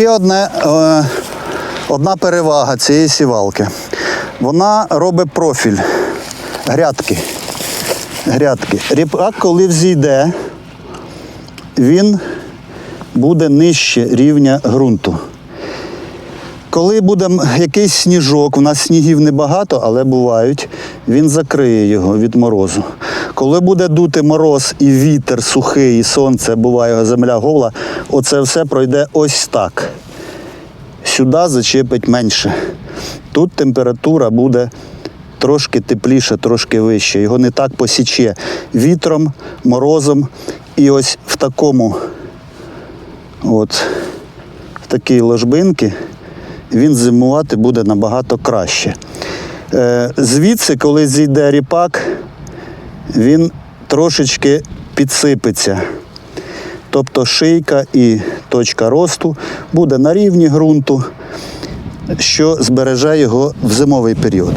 ще одне, е, одна перевага цієї сівалки. Вона робить профіль грядки. Грядки. Ріпак, коли взійде, він буде нижче рівня ґрунту. Коли буде якийсь сніжок, у нас снігів небагато, але бувають, він закриє його від морозу. Коли буде дути мороз і вітер сухий, і сонце, буває земля гола, оце все пройде ось так. Сюди зачепить менше. Тут температура буде трошки тепліше, трошки вище. Його не так посіче вітром, морозом. І ось в такому, от, в такій ложбинці він зимувати буде набагато краще. Е, звідси, коли зійде ріпак, він трошечки підсипеться. Тобто шийка і точка росту буде на рівні ґрунту, що збереже його в зимовий період.